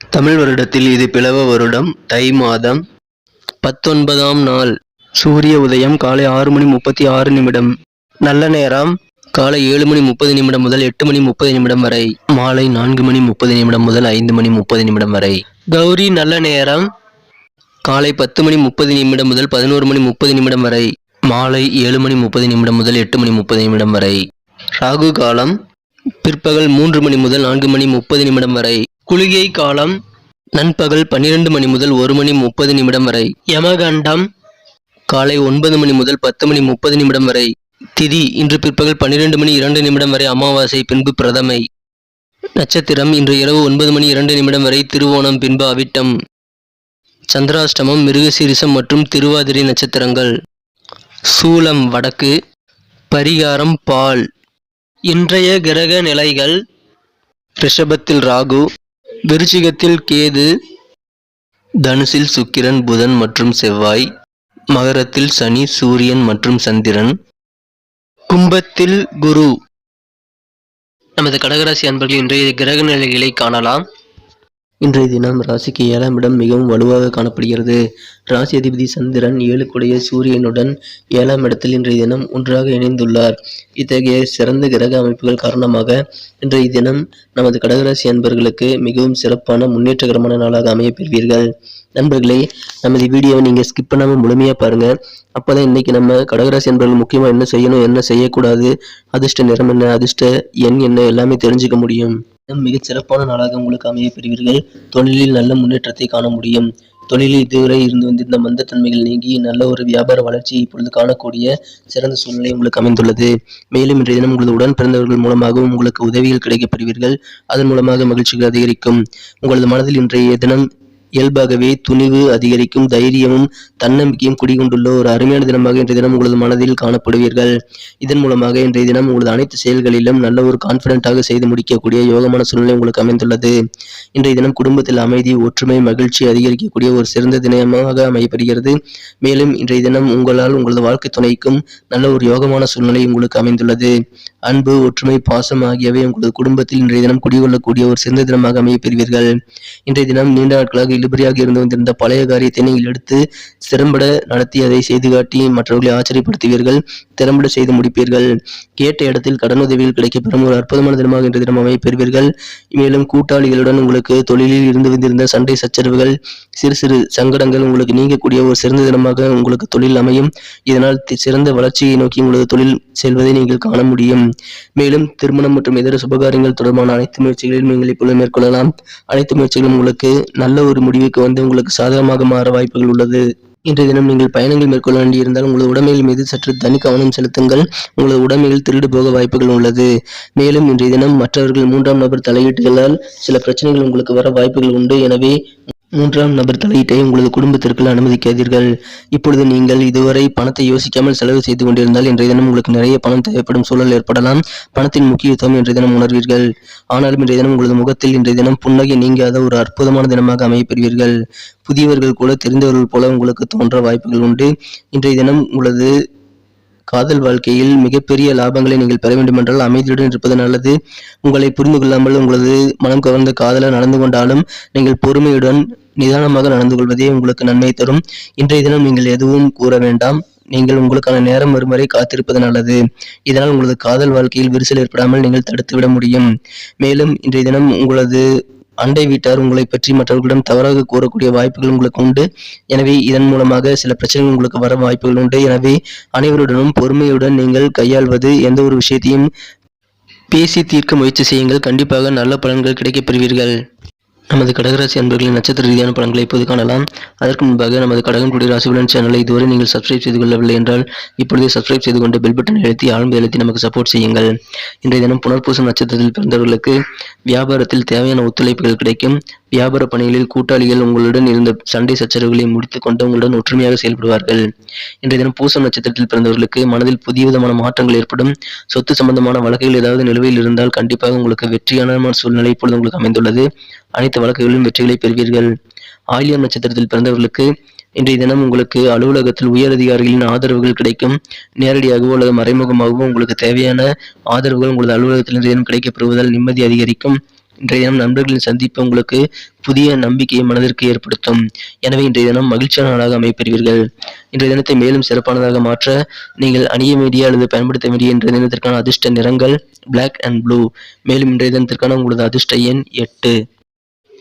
தமிழ் வருடத்தில் இது பிளவ வருடம் தை மாதம் பத்தொன்பதாம் நாள் சூரிய உதயம் காலை ஆறு மணி முப்பத்தி ஆறு நிமிடம். நல்ல நேரம் காலை ஏழு மணி முப்பது நிமிடம் முதல் எட்டு மணி முப்பது நிமிடம் வரை. மாலை நான்கு மணி முப்பது நிமிடம் முதல் ஐந்து மணி முப்பது நிமிடம் வரை. கௌரி நல்ல நேரம் காலை பத்து மணி முப்பது நிமிடம் முதல் பதினோரு மணி முப்பது நிமிடம் வரை. மாலை ஏழு மணி முப்பது நிமிடம் முதல் எட்டு மணி முப்பது நிமிடம் வரை. ராகு காலம் பிற்பகல் மூன்று மணி முதல் நான்கு மணி முப்பது நிமிடம் வரை. குளிகை காலம் நண்பகல் பன்னிரண்டு மணி முதல் ஒரு மணி முப்பது நிமிடம் வரை. யமகண்டம் காலை ஒன்பது மணி முதல் பத்து மணி முப்பது நிமிடம் வரை. திதி இன்று பிற்பகல் பன்னிரண்டு மணி இரண்டு நிமிடம் வரை அமாவாசை பின்பு பிரதமை. நட்சத்திரம் இன்று இரவு ஒன்பது மணி இரண்டு நிமிடம் வரை திருவோணம் பின்பு அவிட்டம். சந்திராஷ்டமம் மிருகசீரிசம் மற்றும் திருவாதிரை நட்சத்திரங்கள். சூலம் வடக்கு. பரிகாரம் பால். இன்றைய கிரக நிலைகள் ரிஷபத்தில் ராகு விருச்சிகத்தில் கேது தனுசில் சுக்கிரன் புதன் மற்றும் செவ்வாய் மகரத்தில் சனி சூரியன் மற்றும் சந்திரன் கும்பத்தில் குரு. நமது கடகராசி அன்பர்கள் இன்றைய கிரக நிலைகளை காணலாம். இன்றைய தினம் ராசிக்கு ஏழாம் இடம் மிகவும் வலுவாக காணப்படுகிறது. ராசி அதிபதி சந்திரன் ஏழுக்குடைய சூரியனுடன் ஏழாம் இடத்தில் இன்றைய தினம் ஒன்றாக இணைந்துள்ளார். இத்தகைய சிறந்த கிரக அமைப்புகள் காரணமாக இன்றைய தினம் நமது கடகராசி அன்பர்களுக்கு மிகவும் சிறப்பான முன்னேற்றகரமான நாளாக அமைய பெறுவீர்கள் நண்பர்களே நமது வீடியோவை நீங்கள் ஸ்கிப் பண்ணாமல் முழுமையாக பாருங்கள் அப்போ தான் இன்றைக்கி நம்ம கடகராசி அன்பர்கள் முக்கியமாக என்ன செய்யணும் என்ன செய்யக்கூடாது அதிர்ஷ்ட நிறம் என்ன அதிர்ஷ்ட எண் என்ன எல்லாமே தெரிஞ்சுக்க முடியும். மிகச் சிறப்பான நாளாக உங்களுக்கு அமைய பெறுவீர்கள் தொழிலில் நல்ல முன்னேற்றத்தை காண முடியும். தொழிலில் இதுவரை இருந்து வந்திருந்த மந்தத்தன்மைகள் நீங்கி நல்ல ஒரு வியாபார வளர்ச்சியை இப்பொழுது காணக்கூடிய சிறந்த சூழ்நிலை உங்களுக்கு அமைந்துள்ளது. மேலும் இன்றைய தினம் உங்களது உடன் பிறந்தவர்கள் மூலமாகவும் உங்களுக்கு உதவிகள் கிடைக்கப்படுவீர்கள் அதன் மூலமாக மகிழ்ச்சிகள் அதிகரிக்கும். உங்களது மனதில் இன்றைய தினம் இயல்பாகவே துணிவு அதிகரிக்கும் தைரியமும் தன்னம்பிக்கையும் குடிகொண்டுள்ள ஒரு அருமையான தினமாக இன்றைய தினம் உங்களது மனதில் காணப்படுவீர்கள். இதன் மூலமாக இன்றைய தினம் உங்களது அனைத்து செயல்களிலும் நல்ல ஒரு கான்பிடென்ட்டாக செய்து முடிக்கக்கூடிய யோகமான சூழ்நிலை உங்களுக்கு அமைந்துள்ளது. இன்றைய தினம் குடும்பத்தில் அமைதி ஒற்றுமை மகிழ்ச்சி அதிகரிக்கக்கூடிய ஒரு சிறந்த தினமாக அமையப்படுகிறது. மேலும் இன்றைய தினம் உங்களால் உங்களது வாழ்க்கை துணைக்கும் நல்ல ஒரு யோகமான சூழ்நிலை உங்களுக்கு அமைந்துள்ளது. அன்பு ஒற்றுமை பாசம் ஆகியவை உங்களது குடும்பத்தில் இன்றைய தினம் குடிகொள்ளக்கூடிய ஒரு சிறந்த தினமாக அமைய பெறுவீர்கள். இன்றைய தினம் நீண்ட நாட்களாக இழுபறியாக இருந்து வந்திருந்த பழைய காரியத்தை நீங்கள் எடுத்து திறம்பட நடத்தி அதை செய்து காட்டி மற்றவர்களை ஆச்சரியப்படுத்துவீர்கள் திறம்பட செய்து முடிப்பீர்கள். கேட்ட இடத்தில் கடனுதவிகள் கிடைக்கப்பெறும் ஒரு அற்புதமான தினமாக இன்று தினம் அமைய பெறுவீர்கள். மேலும் கூட்டாளிகளுடன் உங்களுக்கு தொழிலில் இருந்து வந்திருந்த சண்டை சச்சரவுகள் சிறு சிறு சங்கடங்கள் உங்களுக்கு நீங்கக்கூடிய ஒரு சிறந்த தினமாக உங்களுக்கு தொழில் அமையும். இதனால் சிறந்த வளர்ச்சியை நோக்கி உங்களது தொழில் செல்வதை நீங்கள் காண முடியும். மேலும் திருமணம் மற்றும் இதர சுபகாரியங்கள் தொடர்பான அனைத்து முயற்சிகளையும் நீங்கள் இப்பொழுது மேற்கொள்ளலாம். அனைத்து முயற்சிகளும் உங்களுக்கு நல்ல ஒரு முடிவுக்கு வந்து உங்களுக்கு சாதகமாக மாற வாய்ப்புகள் உள்ளது. இன்றைய தினம் நீங்கள் பயணங்கள் மேற்கொள்ள வேண்டியிருந்தால் உங்களது உடமைகள் மீது சற்று தனி கவனம் செலுத்துங்கள். உங்களது உடமையில் திருடு போக வாய்ப்புகள் உள்ளது. மேலும் இன்றைய தினம் மற்றவர்கள் மூன்றாம் நபர் தலையீட்டுகளால் சில பிரச்சனைகள் உங்களுக்கு வர வாய்ப்புகள் உண்டு. எனவே மூன்றாம் நபர் தலையீட்டை உங்களது குடும்பத்திற்குள் அனுமதிக்காதீர்கள். இப்பொழுது நீங்கள் இதுவரை பணத்தை யோசிக்காமல் செலவு செய்து கொண்டிருந்தால் இன்றைய தினம் உங்களுக்கு நிறைய பணம் தேவைப்படும் சூழல் ஏற்படலாம். பணத்தின் முக்கியத்துவம் இன்றைய தினம் உணர்வீர்கள். ஆனாலும் இன்றைய தினம் உங்களது முகத்தில் இன்றைய தினம் புன்னகை நீங்காத ஒரு அற்புதமான தினமாக அமையப்பெறுவீர்கள் புதியவர்கள் கூட தெரிந்தவர்கள் போல உங்களுக்கு தோன்ற வாய்ப்புகள் உண்டு. இன்றைய தினம் உங்களது காதல் வாழ்க்கையில் மிகப்பெரிய லாபங்களை நீங்கள் பெற வேண்டுமென்றால் அமைதியுடன் இருப்பது நல்லது. உங்களை புரிந்து கொள்ளாமல் உங்களது மனம் கவர்ந்த காதலர் நடந்து கொண்டாலும் நீங்கள் பொறுமையுடன் நிதானமாக நடந்து கொள்வதே உங்களுக்கு நன்மை தரும். இன்றைய தினம் நீங்கள் எதுவும் கூற வேண்டாம். நீங்கள் உங்களுக்கான நேரம் வரும் வரை காத்திருப்பது நல்லது. இதனால் உங்களது காதல் வாழ்க்கையில் விரிசல் ஏற்படாமல் நீங்கள் தடுத்துவிட முடியும். மேலும் இன்றைய தினம் உங்களது அண்டை வீட்டார் உங்களை பற்றி மற்றவர்களிடம் தவறாக கூறக்கூடிய வாய்ப்புகள் உங்களுக்கு உண்டு. எனவே இதன் மூலமாக சில பிரச்சனைகள் உங்களுக்கு வர வாய்ப்புகள் உண்டு. எனவே அனைவருடனும் பொறுமையுடன் நீங்கள் கையாள்வது எந்த ஒரு விஷயத்தையும் பேசி தீர்க்க முயற்சி செய்யுங்கள். கண்டிப்பாக நல்ல பலன்கள் கிடைக்கப் பெறுவீர்கள். நமது கடகராசி அன்பர்களின் நட்சத்திர ரீதியான பலன்களை இப்போது காணலாம். அதற்கு முன்பாக நமது கடகம் குடி ராசிபலன் சேனலை இதுவரை நீங்கள் சப்ஸ்கிரைப் செய்து கொள்ளவில்லை என்றால் இப்பொழுதே சப்ஸ்கிரைப் செய்து கொண்டு பெல் பட்டன் எழுத்தி ஆழ்ந்து எழுத்தி நமக்கு சப்போர்ட் செய்யுங்கள். இன்றைய தினம் புனர்பூசம் நட்சத்திரத்தில் பிறந்தவர்களுக்கு வியாபாரத்தில் தேவையான ஒத்துழைப்புகள் கிடைக்கும். வியாபார பணிகளில் கூட்டாளிகள் உங்களுடன் இருந்த சண்டை சச்சரவுகளை முடித்துக் கொண்டு உங்களுடன் ஒற்றுமையாக செயல்படுவார்கள். இன்றைய தினம் பூசம் நட்சத்திரத்தில் பிறந்தவர்களுக்கு மனதில் புதிய விதமான மாற்றங்கள் ஏற்படும். சொத்து சம்பந்தமான வழக்குகள் ஏதாவது நிலுவையில் இருந்தால் கண்டிப்பாக உங்களுக்கு வெற்றியான சூழ்நிலை இப்பொழுது உங்களுக்கு அமைந்துள்ளது. அனைத்து வழக்குகளிலும் வெற்றிகளை பெறுவீர்கள். ஆயிலியம் நட்சத்திரத்தில் பிறந்தவர்களுக்கு இன்றைய தினம் உங்களுக்கு அலுவலகத்தில் உயர் அதிகாரிகளின் ஆதரவுகள் கிடைக்கும். நேரடியாகவோ அல்லது மறைமுகமாகவோ உங்களுக்கு தேவையான ஆதரவுகள் உங்களது அலுவலகத்தில் இன்றைய தினம் கிடைக்கப்பெறுவதால் நிம்மதி அதிகரிக்கும். இன்றைய தினம் நண்பர்களின் சந்திப்பு உங்களுக்கு புதிய நம்பிக்கையை மனதிற்கு ஏற்படுத்தும். எனவே இன்றைய தினம் மகிழ்ச்சியான நாளாக அமைப்பெறுவீர்கள் இன்றைய தினத்தை மேலும் சிறப்பானதாக மாற்ற நீங்கள் அணிய வேண்டிய அல்லது பயன்படுத்த வேண்டிய இன்றைய தினத்திற்கான அதிர்ஷ்ட நிறங்கள் பிளாக் அண்ட் ப்ளூ மேலும் இன்றைய தினத்திற்கான உங்களது அதிர்ஷ்ட எண் எட்டு.